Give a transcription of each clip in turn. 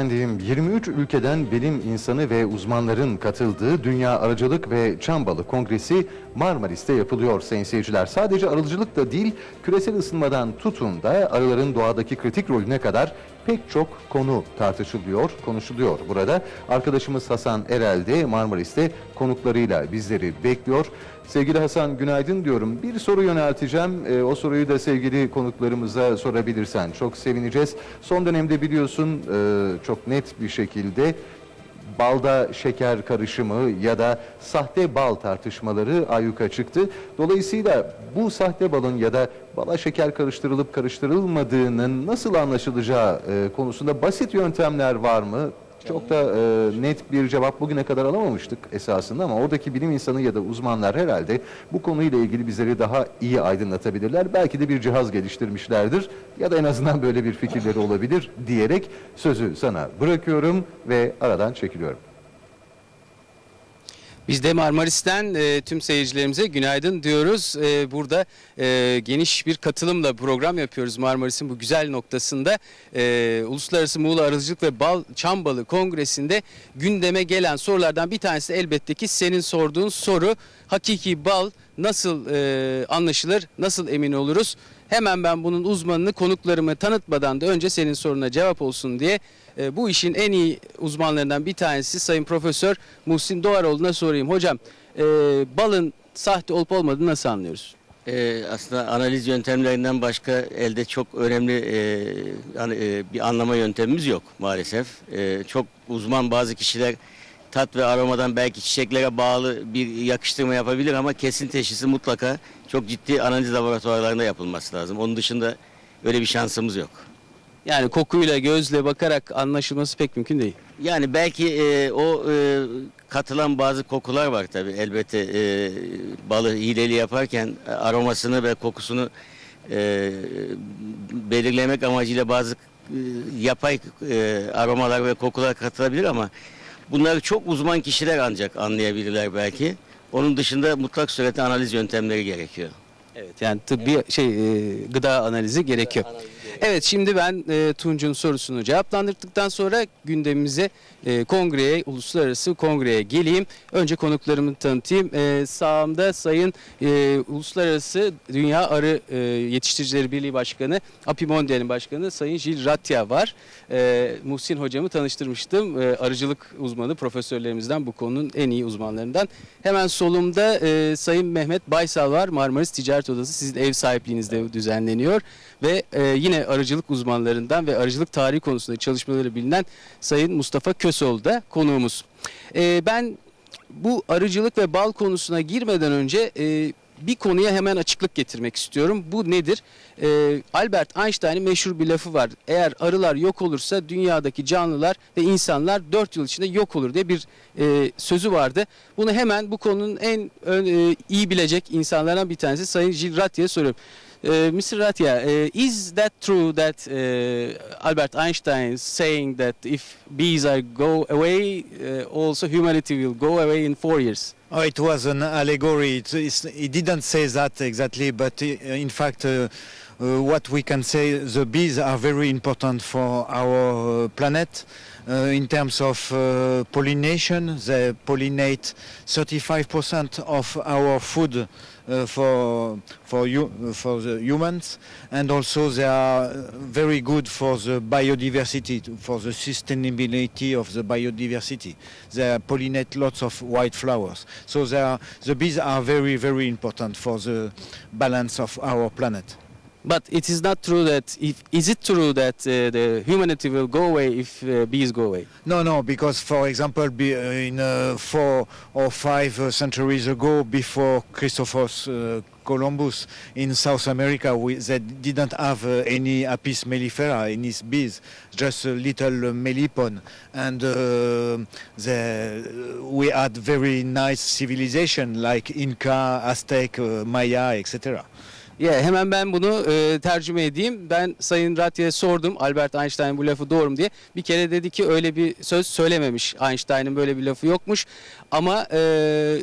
Efendim 23 ülkeden bilim insanı ve uzmanların katıldığı Dünya Arıcılık ve Çam Balık Kongresi Marmaris'te yapılıyor sayın seyirciler. Sadece arıcılık da değil küresel ısınmadan tutun da arıların doğadaki kritik rolüne kadar pek çok konu tartışılıyor, konuşuluyor burada. Arkadaşımız Hasan Erel de Marmaris'te konuklarıyla bizleri bekliyor. Sevgili Hasan günaydın diyorum. Bir soru yönelteceğim. Ee, o soruyu da sevgili konuklarımıza sorabilirsen çok sevineceğiz. Son dönemde biliyorsun e, çok net bir şekilde balda şeker karışımı ya da sahte bal tartışmaları ayyuka çıktı. Dolayısıyla bu sahte balın ya da bala şeker karıştırılıp karıştırılmadığının nasıl anlaşılacağı e, konusunda basit yöntemler var mı? Çok da e, net bir cevap bugüne kadar alamamıştık esasında ama oradaki bilim insanı ya da uzmanlar herhalde bu konuyla ilgili bizleri daha iyi aydınlatabilirler. Belki de bir cihaz geliştirmişlerdir ya da en azından böyle bir fikirleri olabilir diyerek sözü sana bırakıyorum ve aradan çekiliyorum. Biz de Marmaris'ten e, tüm seyircilerimize günaydın diyoruz. E, burada e, geniş bir katılımla program yapıyoruz Marmaris'in bu güzel noktasında. E, Uluslararası Muğla Arıcılık ve Bal Çam Balı Kongresi'nde gündeme gelen sorulardan bir tanesi elbette ki senin sorduğun soru. Hakiki bal nasıl e, anlaşılır, nasıl emin oluruz? Hemen ben bunun uzmanını konuklarımı tanıtmadan da önce senin soruna cevap olsun diye e, bu işin en iyi uzmanlarından bir tanesi Sayın Profesör Muhsin Doğaroğlu'na sorayım. Hocam e, balın sahte olup olmadığını nasıl anlıyoruz? Ee, aslında analiz yöntemlerinden başka elde çok önemli e, yani, e, bir anlama yöntemimiz yok maalesef. E, çok uzman bazı kişiler tat ve aromadan belki çiçeklere bağlı bir yakıştırma yapabilir ama kesin teşhisi mutlaka çok ciddi analiz laboratuvarlarında yapılması lazım. Onun dışında öyle bir şansımız yok. Yani kokuyla gözle bakarak anlaşılması pek mümkün değil. Yani belki e, o e, katılan bazı kokular var tabii elbette e, balı hileli yaparken aromasını ve kokusunu e, belirlemek amacıyla bazı e, yapay e, aromalar ve kokular katılabilir ama bunları çok uzman kişiler ancak anlayabilirler belki. Onun dışında mutlak surette analiz yöntemleri gerekiyor. Evet yani tıbbi şey e, gıda analizi gerekiyor. Evet şimdi ben e, Tunç'un sorusunu cevaplandırdıktan sonra gündemimize e, kongreye, uluslararası kongreye geleyim. Önce konuklarımı tanıtayım. E, sağımda Sayın e, Uluslararası Dünya Arı e, Yetiştiricileri Birliği Başkanı, Apimondia'nın başkanı Sayın Jil Ratya var. E, Muhsin hocamı tanıştırmıştım. E, arıcılık uzmanı profesörlerimizden bu konunun en iyi uzmanlarından. Hemen solumda e, Sayın Mehmet Baysal var. Marmaris Ticaret Odası sizin ev sahipliğinizde düzenleniyor. Ve e, yine arıcılık uzmanlarından ve arıcılık tarihi konusunda çalışmaları bilinen Sayın Mustafa Kösoğlu da konuğumuz. E, ben bu arıcılık ve bal konusuna girmeden önce e, bir konuya hemen açıklık getirmek istiyorum. Bu nedir? E, Albert Einstein'ın meşhur bir lafı var. Eğer arılar yok olursa dünyadaki canlılar ve insanlar 4 yıl içinde yok olur diye bir e, sözü vardı. Bunu hemen bu konunun en ön- e, iyi bilecek insanlardan bir tanesi Sayın Gilles Ratier'e soruyorum. Uh, Mr. Ratia, uh, is that true that uh, Albert Einstein is saying that if bees are go away, also humanity will go away in four years? Oh, it was an allegory. It, he didn't say that exactly, but in fact, uh, uh, what we can say, the bees are very important for our planet. Uh, in terms of pollination, they pollinate 35% of our food for for you for the humans, and also they are uh, very good for the biodiversity, for the sustainability of the biodiversity. They pollinate lots of white flowers, so they are, the bees are very very important for the balance of our planet. But it is not true that if is it true that uh, the humanity will go away if uh, bees go away? No, no, because for example, be, uh, in uh, four or five uh, centuries ago, before Christophorus uh, Columbus in South America, we, they didn't have uh, any Apis mellifera, any bees, just a little uh, melipon, and uh, we had very nice civilization like Inca, Aztec, Maya, etc. Yeah, hemen ben bunu e, tercüme edeyim. Ben Sayın Ratya'ya sordum Albert Einstein bu lafı doğru mu diye. Bir kere dedi ki öyle bir söz söylememiş. Einstein'ın böyle bir lafı yokmuş. Ama e,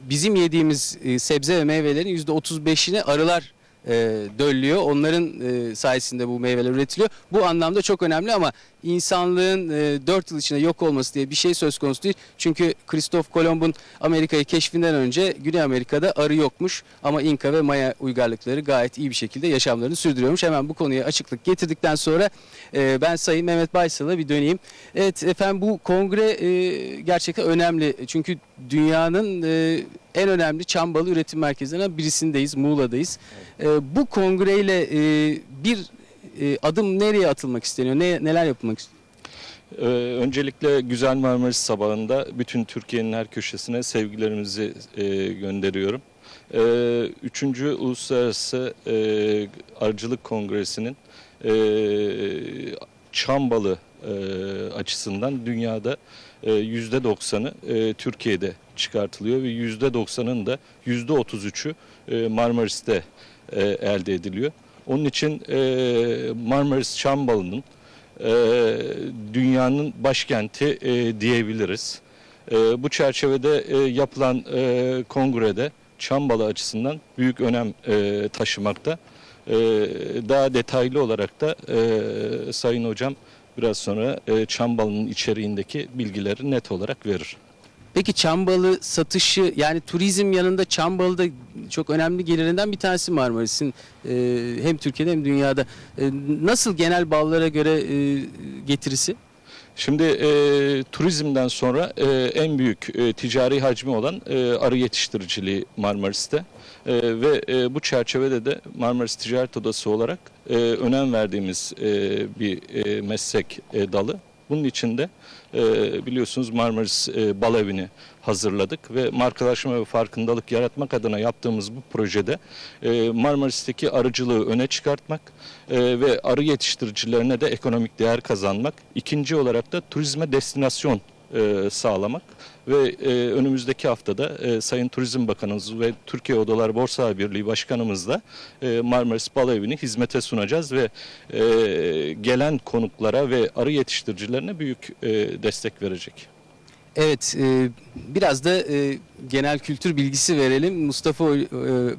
bizim yediğimiz e, sebze ve meyvelerin %35'ini arılar e, döllüyor. Onların e, sayesinde bu meyveler üretiliyor. Bu anlamda çok önemli ama insanlığın e, 4 yıl içinde yok olması diye bir şey söz konusu değil. Çünkü Kristof Kolomb'un Amerika'yı keşfinden önce Güney Amerika'da arı yokmuş ama İnka ve Maya uygarlıkları gayet iyi bir şekilde yaşamlarını sürdürüyormuş. Hemen bu konuya açıklık getirdikten sonra e, ben Sayın Mehmet Baysal'a bir döneyim. Evet efendim bu kongre e, gerçekten önemli. Çünkü dünyanın e, en önemli çam balı üretim merkezlerinden birisindeyiz, Muğla'dayız. E, bu kongreyle e, bir e, adım nereye atılmak isteniyor? Ne, neler yapılmak isteniyor? Ee, öncelikle Güzel Marmaris sabahında bütün Türkiye'nin her köşesine sevgilerimizi e, gönderiyorum. Ee, üçüncü Uluslararası e, Arıcılık Kongresi'nin e, Çambalı e, açısından dünyada e, %90'ı e, Türkiye'de çıkartılıyor ve %90'ın da %33'ü e, Marmaris'te e, elde ediliyor. Onun için e, Marmaris Çambalı'nın e, dünyanın başkenti diyebiliriz. Bu çerçevede yapılan kongrede Çambalı açısından büyük önem taşımakta. Daha detaylı olarak da Sayın Hocam biraz sonra Çambalı'nın içeriğindeki bilgileri net olarak verir. Peki çam balı satışı yani turizm yanında çam balı da çok önemli gelirinden bir tanesi Marmaris'in e, hem Türkiye'de hem dünyada. E, nasıl genel ballara göre e, getirisi? Şimdi e, turizmden sonra e, en büyük e, ticari hacmi olan e, arı yetiştiriciliği Marmaris'te. E, ve e, bu çerçevede de Marmaris Ticaret Odası olarak e, önem verdiğimiz e, bir e, meslek e, dalı. Bunun için de e, biliyorsunuz Marmaris e, Bal hazırladık ve markalaşma ve farkındalık yaratmak adına yaptığımız bu projede e, Marmaris'teki arıcılığı öne çıkartmak e, ve arı yetiştiricilerine de ekonomik değer kazanmak. İkinci olarak da turizme destinasyon e, sağlamak ve e, önümüzdeki haftada e, Sayın Turizm Bakanımız ve Türkiye Odalar Borsa Birliği Başkanımızla e, Marmaris Bal Evi'ni hizmete sunacağız ve e, gelen konuklara ve arı yetiştiricilerine büyük e, destek verecek. Evet, e, biraz da e, genel kültür bilgisi verelim. Mustafa e,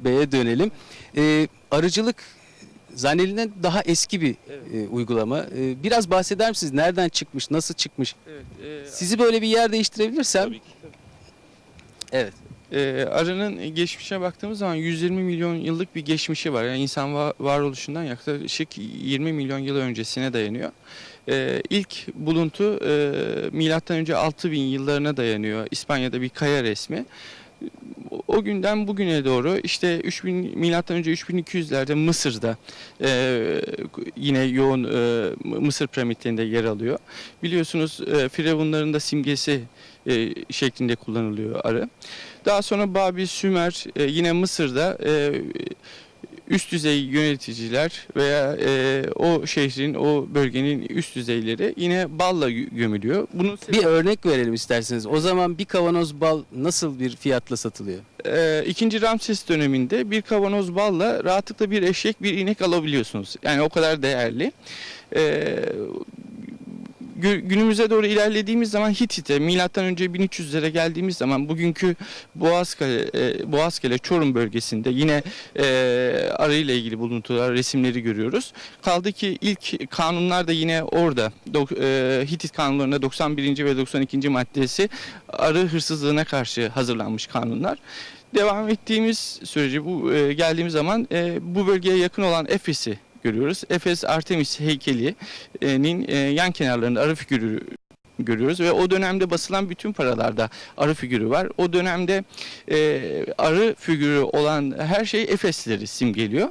Bey'e dönelim. E, arıcılık zannedilen daha eski bir e, uygulama. E, biraz bahseder misiniz? Nereden çıkmış, nasıl çıkmış? Evet, e, Sizi böyle bir yer değiştirebilirsem. Evet. e, arının geçmişe baktığımız zaman 120 milyon yıllık bir geçmişi var. Yani insan va- varoluşundan yaklaşık 20 milyon yıl öncesine dayanıyor. E, ilk buluntu e, milattan önce 6000 yıllarına dayanıyor. İspanya'da bir kaya resmi. O- günden bugüne doğru işte 3000 milattan önce 3200'lerde Mısır'da e, yine yoğun e, Mısır piramitlerinde yer alıyor. Biliyorsunuz e, firavunların da simgesi e, şeklinde kullanılıyor arı. Daha sonra Babil, Sümer, e, yine Mısır'da e, üst düzey yöneticiler veya e, o şehrin, o bölgenin üst düzeyleri yine balla gö- gömülüyor. Bunun Bir örnek verelim isterseniz. O zaman bir kavanoz bal nasıl bir fiyatla satılıyor? e, ikinci Ramses döneminde bir kavanoz balla rahatlıkla bir eşek, bir inek alabiliyorsunuz. Yani o kadar değerli. E, günümüze doğru ilerlediğimiz zaman Hitit'e milattan önce 1300'lere geldiğimiz zaman bugünkü Boğazkale, Boğazkale Çorum bölgesinde yine e, arı ile ilgili buluntular, resimleri görüyoruz. Kaldı ki ilk kanunlar da yine orada. Dok- e, Hitit kanunlarında 91. ve 92. maddesi arı hırsızlığına karşı hazırlanmış kanunlar. Devam ettiğimiz sürece bu e, geldiğimiz zaman e, bu bölgeye yakın olan Efes'i görüyoruz. Efes Artemis heykelinin e, yan kenarlarında arı figürü görüyoruz ve o dönemde basılan bütün paralarda arı figürü var. O dönemde e, arı figürü olan her şey Efesleri simgeliyor.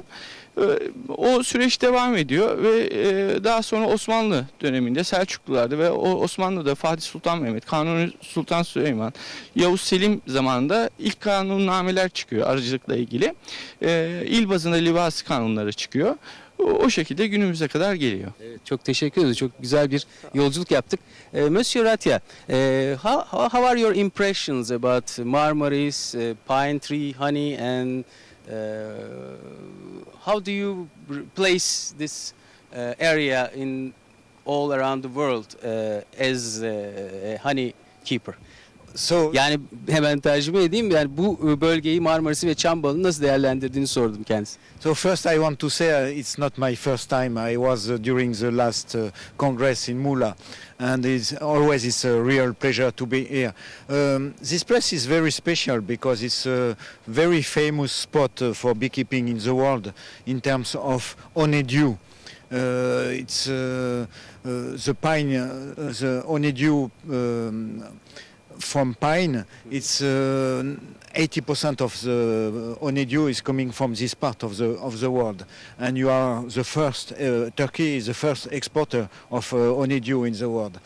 E, O süreç devam ediyor ve e, daha sonra Osmanlı döneminde Selçuklularda ve o Osmanlı'da Fatih Sultan Mehmet, Kanuni Sultan Süleyman, Yavuz Selim zamanında ilk kanunnameler çıkıyor arıcılıkla ilgili. E, il bazında libas kanunları çıkıyor. O, o şekilde günümüze kadar geliyor. Çok teşekkür ederiz. Çok güzel bir yolculuk yaptık. E, Monsieur Ratia, e, how, how are your impressions about Marmaris, e, pine tree, honey and e, how do you place this uh, area in all around the world uh, as uh, a honey keeper? So Yani hemen tercüme edeyim. Yani bu bölgeyi Marmaris'i ve Çambalı'nı nasıl değerlendirdiğini sordum kendisi. So first, I want to say uh, it's not my first time. I was uh, during the last uh, congress in Mula, and it's always it's a real pleasure to be here. Um, this place is very special because it's a very famous spot uh, for beekeeping in the world in terms of honeydew. Uh, it's uh, uh, the pine, uh, the honeydew um, from pine. It's uh, 80% of the honeydew is coming from this part of the of the world, and you are the first. Uh, Turkey is the first exporter of uh, honeydew in the world,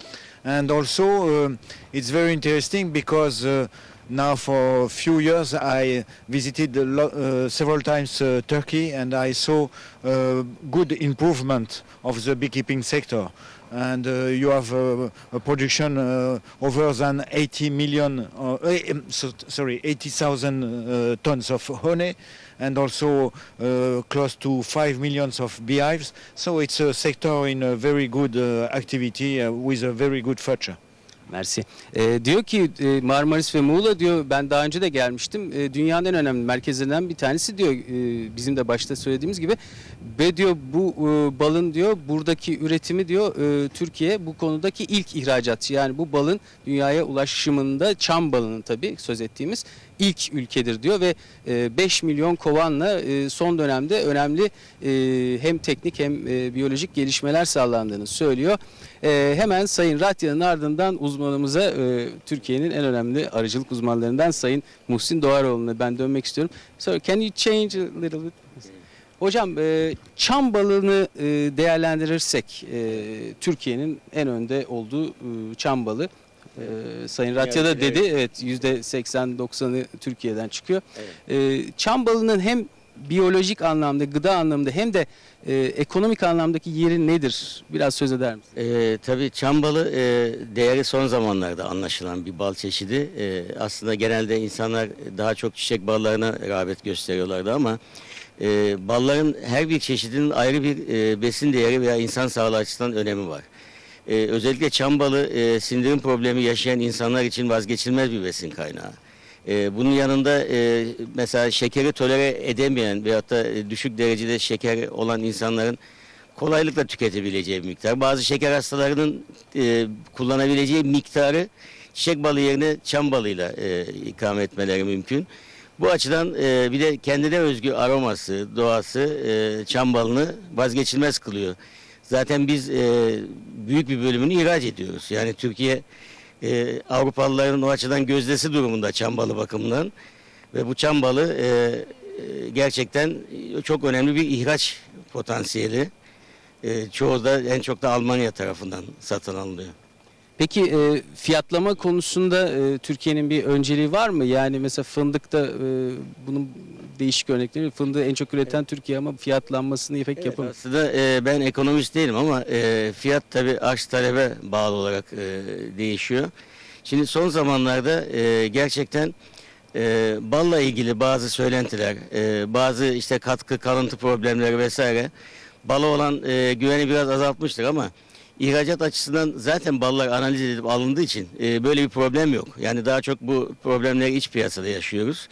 and also it's very interesting because. Uh, now, for a few years, I visited uh, several times uh, Turkey, and I saw uh, good improvement of the beekeeping sector. And uh, you have uh, a production uh, over than 80 million, uh, eh, um, so, sorry, 80,000 uh, tons of honey, and also uh, close to 5 millions of beehives. So it's a sector in a very good activity with a very good future. Mersi. Ee, diyor ki e, Marmaris ve Muğla diyor ben daha önce de gelmiştim. E, dünyanın en önemli merkezlerinden bir tanesi diyor. e, bizim de başta söylediğimiz gibi. Ve diyor bu e, balın diyor buradaki üretimi diyor e, Türkiye bu konudaki ilk ihracatçı. Yani bu balın dünyaya ulaşımında çam balının tabii söz ettiğimiz ilk ülkedir diyor ve e, 5 milyon kovanla e, son dönemde önemli e, hem teknik hem e, biyolojik gelişmeler sağlandığını söylüyor. E, hemen Sayın Ratya'nın ardından uzmanımıza e, Türkiye'nin en önemli arıcılık uzmanlarından Sayın Muhsin Doğaroğlu'na ben dönmek istiyorum. So can you change a little bit? Hocam e, çam balığını e, değerlendirirsek e, Türkiye'nin en önde olduğu e, çam balığı e, Sayın Ratya da dedi evet yüzde 80-90'ı Türkiye'den çıkıyor. E, çam balığının hem biyolojik anlamda gıda anlamda hem de e, ekonomik anlamdaki yeri nedir? Biraz söz eder misiniz? Ee, tabii çam balı e, değeri son zamanlarda anlaşılan bir bal çeşidi. E, aslında genelde insanlar daha çok çiçek ballarına rağbet gösteriyorlardı ama e, balların her bir çeşidinin ayrı bir e, besin değeri veya insan sağlığı açısından önemi var. E, özellikle çam balı e, sindirim problemi yaşayan insanlar için vazgeçilmez bir besin kaynağı. E, bunun yanında e, mesela şekeri tolere edemeyen veyahut da e, düşük derecede şeker olan insanların kolaylıkla tüketebileceği bir miktar. Bazı şeker hastalarının e, kullanabileceği miktarı çiçek balı yerine çam balıyla e, ikram etmeleri mümkün. Bu açıdan e, bir de kendine özgü aroması, doğası e, çam balını vazgeçilmez kılıyor. Zaten biz e, büyük bir bölümünü ihraç ediyoruz. Yani Türkiye e, Avrupalıların o açıdan gözdesi durumunda çam balı bakımından. Ve bu çam balı e, e, gerçekten çok önemli bir ihraç potansiyeli. E, çoğu da en çok da Almanya tarafından satın alınıyor. Peki e, fiyatlama konusunda e, Türkiye'nin bir önceliği var mı? Yani mesela fındıkta e, bunun değişik örnekleri. Fındığı en çok üreten Türkiye ama fiyatlanmasını pek yapamıyor. Aslında e, ben ekonomist değilim ama e, fiyat tabi arz talebe bağlı olarak e, değişiyor. Şimdi son zamanlarda e, gerçekten e, balla ilgili bazı söylentiler, e, bazı işte katkı kalıntı problemleri vesaire bala olan e, güveni biraz azaltmıştır ama ihracat açısından zaten ballar analiz edilip alındığı için e, böyle bir problem yok. Yani daha çok bu problemleri iç piyasada yaşıyoruz.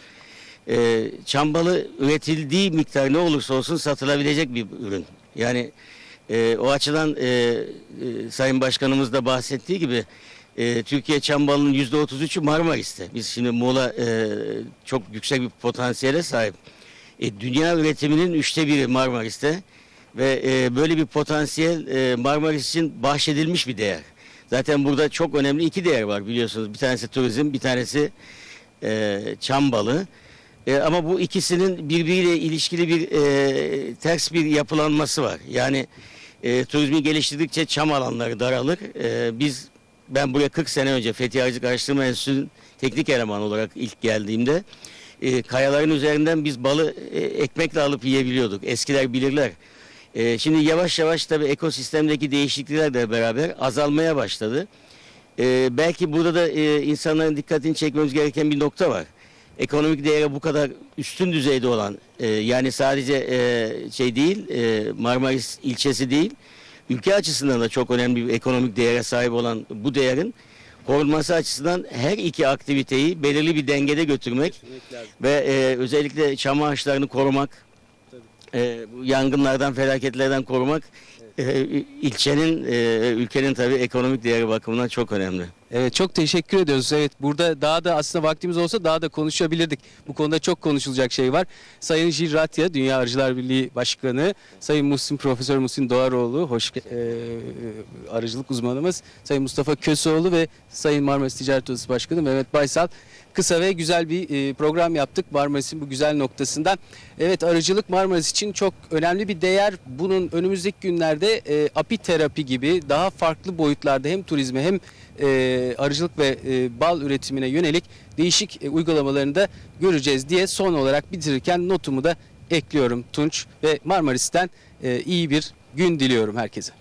E, çam balı üretildiği miktar ne olursa olsun satılabilecek bir ürün. Yani e, o açıdan e, e, Sayın Başkanımız da bahsettiği gibi e, Türkiye çam balının yüzde otuz üçü Marmaris'te. Biz şimdi Muğla e, çok yüksek bir potansiyele sahip. E, dünya üretiminin üçte biri Marmaris'te ve e, böyle bir potansiyel e, Marmaris için bahşedilmiş bir değer. Zaten burada çok önemli iki değer var biliyorsunuz. Bir tanesi turizm, bir tanesi e, çam balığı. E, ama bu ikisinin birbiriyle ilişkili bir e, ters bir yapılanması var. Yani e, turizmi geliştirdikçe çam alanları daralır. E, biz ben buraya 40 sene önce Fethi Arıcılık Araştırma Enstitüsü'nün teknik eleman olarak ilk geldiğimde e, kayaların üzerinden biz balı e, ekmekle alıp yiyebiliyorduk. Eskiler bilirler. E, şimdi yavaş yavaş tabii ekosistemdeki değişikliklerle beraber azalmaya başladı. E, belki burada da e, insanların dikkatini çekmemiz gereken bir nokta var. Ekonomik değeri bu kadar üstün düzeyde olan e, yani sadece e, şey değil e, Marmaris ilçesi değil ülke açısından da çok önemli bir ekonomik değere sahip olan bu değerin korunması açısından her iki aktiviteyi belirli bir dengede götürmek ve e, özellikle çam ağaçlarını korumak, e, yangınlardan, felaketlerden korumak e, ilçenin, e, ülkenin tabii ekonomik değeri bakımından çok önemli. Evet çok teşekkür ediyoruz. Evet burada daha da aslında vaktimiz olsa daha da konuşabilirdik. Bu konuda çok konuşulacak şey var. Sayın Jil Ratya, Dünya Arıcılar Birliği Başkanı, Sayın Muhsin Profesör Muhsin Doğaroğlu, hoş ge- e, arıcılık uzmanımız, Sayın Mustafa Köseoğlu ve Sayın Marmaris Ticaret Odası Başkanı Mehmet Baysal. Kısa ve güzel bir e, program yaptık Marmaris'in bu güzel noktasından. Evet arıcılık Marmaris için çok önemli bir değer. Bunun önümüzdeki günlerde e, apiterapi gibi daha farklı boyutlarda hem turizme hem e, arıcılık ve e, bal üretimine yönelik değişik e, uygulamalarını da göreceğiz diye son olarak bitirirken notumu da ekliyorum Tunç ve Marmaris'ten e, iyi bir gün diliyorum herkese.